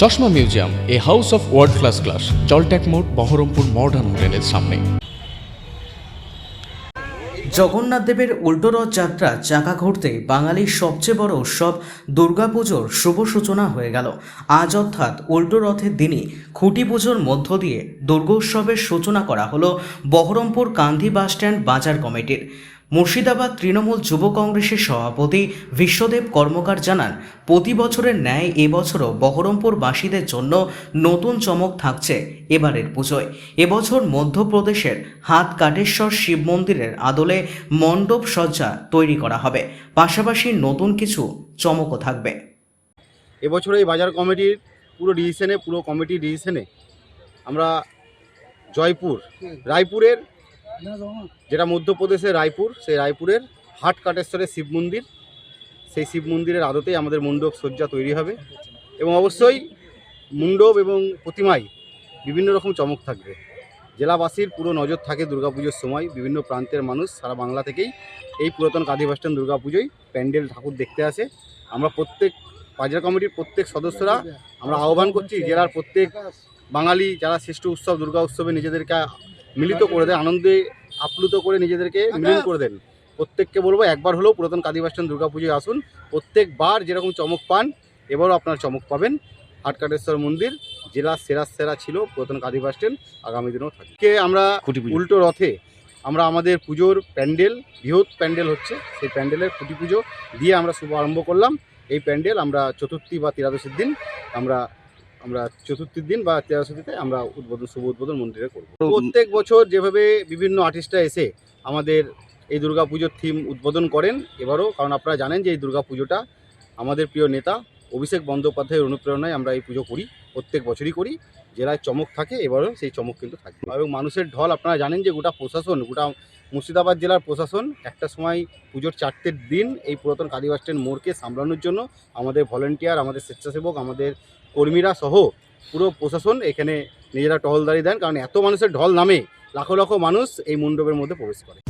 চশমা museum, a house of world class class জলট্যাক মোড়, Baharampur modern হোটেলের সামনে। জগন্নাথ দেবের উল্টো রথযাত্রা চাকা ঘুরতে বাঙালির সবচেয়ে বড় উৎসব দুর্গাপুজোর শুভ সূচনা হয়ে গেল। আজ অর্থাৎ উল্টো রথের দিনই খুঁটি পুজোর মধ্য দিয়ে দুর্গোৎসবের সূচনা করা হলো বহরমপুর কান্ধি বাসস্ট্যান্ড বাজার কমিটির। মুর্শিদাবাদ তৃণমূল যুব কংগ্রেসের সভাপতি বিশ্বদেব কর্মকার জানান, প্রতি বছরের ন্যায় এবছরও বহরমপুরবাসীদের জন্য নতুন চমক থাকছে এবারের পুজোয়। এবছর মধ্যপ্রদেশের হাত কাটেশ্বর শিব মন্দিরের আদলে মণ্ডপ সজ্জা তৈরি করা হবে। পাশাপাশি নতুন কিছু চমকও থাকবে। এবছর এই বাজার কমিটির পুরো ডিসিশনে, পুরো কমিটির ডিসিশনে আমরা জয়পুর, রায়পুরের যেটা মধ্যপ্রদেশের রায়পুর, সেই রায়পুরের হাট কাটেশ্বরের শিব মন্দির। সেই শিব মন্দিরের আদতেই আমাদের মণ্ডপ সজ্জা তৈরি হবে এবং অবশ্যই মণ্ডপ এবং প্রতিমায় বিভিন্ন রকম চমক থাকবে। জেলাবাসীর পুরো নজর থাকে দুর্গাপুজোর সময়। বিভিন্ন প্রান্তের মানুষ সারা বাংলা থেকেই এই পুরাতন কাঁদি বাসস্ট্যান্ড দুর্গাপুজোয় প্যান্ডেল ঠাকুর দেখতে আসে। আমরা প্রত্যেক বাজার কমিটির প্রত্যেক সদস্যরা আমরা আহ্বান করছি, জেলার প্রত্যেক বাঙালি যারা শ্রেষ্ঠ উৎসব, দুর্গা উৎসবে নিজেদেরকে মিলিত করে দেয় আনন্দে আপ্লুত করে নিজেদেরকে মিলন করে দেন। প্রত্যেককে বলব একবার হলেও পুরাতন কাদি বাসস্ট্যান্ড দুর্গা পুজোয় আসুন। প্রত্যেকবার যেরকম চমক পান এবারও আপনারা চমক পাবেন। হাটকাটেশ্বর মন্দির জেলা সেরা সেরা ছিল পুরাতন কাদি বাসস্ট্যান্ড আগামী দিনেও থাকে আমরা উল্টো রথে আমরা আমাদের পুজোর প্যান্ডেল বৃহৎ প্যান্ডেল হচ্ছে সেই প্যান্ডেলের খুঁটি পুজো দিয়ে আমরা শুভ আরম্ভ করলাম। এই প্যান্ডেল আমরা চতুর্থী বা তিরাদশীর দিন আমরা আমরা চতুর্থীর দিন বা তেরাদশীতে আমরা উদ্বোধন শুভ উদ্বোধন মন্দিরে করব। প্রত্যেক বছর যেভাবে বিভিন্ন আর্টিস্টরা এসে আমাদের এই দুর্গা পুজোর থিম উদ্বোধন করেন এবারও কারণ আপনারা জানেন যে এই দুর্গা পুজোটা আমাদের প্রিয় নেতা অভিষেক বন্দ্যোপাধ্যায়ের অনুপ্রেরণায় আমরা এই পুজো করি প্রত্যেক বছরই করি। জেলায় চমক থাকে এবারও সেই চমক কিন্তু থাকবে এবং মানুষের ঢল আপনারা জানেন যে গোটা প্রশাসন গোটা মুর্শিদাবাদ জেলার প্রশাসন একটা সময় পুজোর চারটের দিন এই পুরাতন কালী বাস স্ট্যান্ড মোড়কে সামলানোর জন্য আমাদের ভলেন্টিয়ার, আমাদের স্বেচ্ছাসেবক, আমাদের কর্মীরা সহ পুরো প্রশাসন এখানে নিজেরা টহলদারি দেন। কারণ এত মানুষের ঢল নামে লাখো লাখো মানুষ এই মণ্ডপের মধ্যে প্রবেশ করে।